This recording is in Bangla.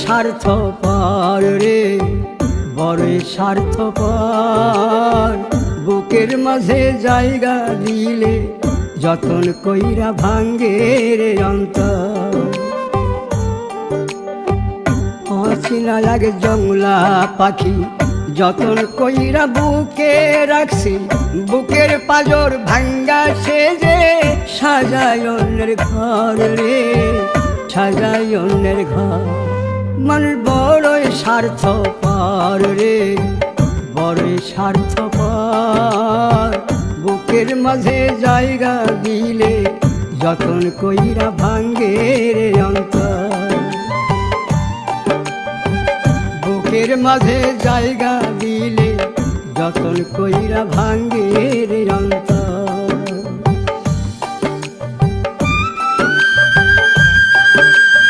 স্বার্থ পর রে, বড় স্বার্থ পর বুকের মাঝে জায়গা দিলে যতন কইরা ভাঙ্গে রে অন্তর। অচিনা লাগে জংলা পাখি, যতন কইরা বুকে রাখছি, বুকের পাজর ভাঙ্গা সেজে অন্যের ঘর রে সাজায় অন্যের ঘর। মানুষ বড়ই স্বার্থ পর রে, বড়ই স্বার্থ পর বুকের মাঝে জায়গা দিলে যতন কইরা ভাঙ্গে রে অন্তর। বুকের মাঝে জায়গা দিলে যতন কইরা ভাঙ্গে রে অন্ত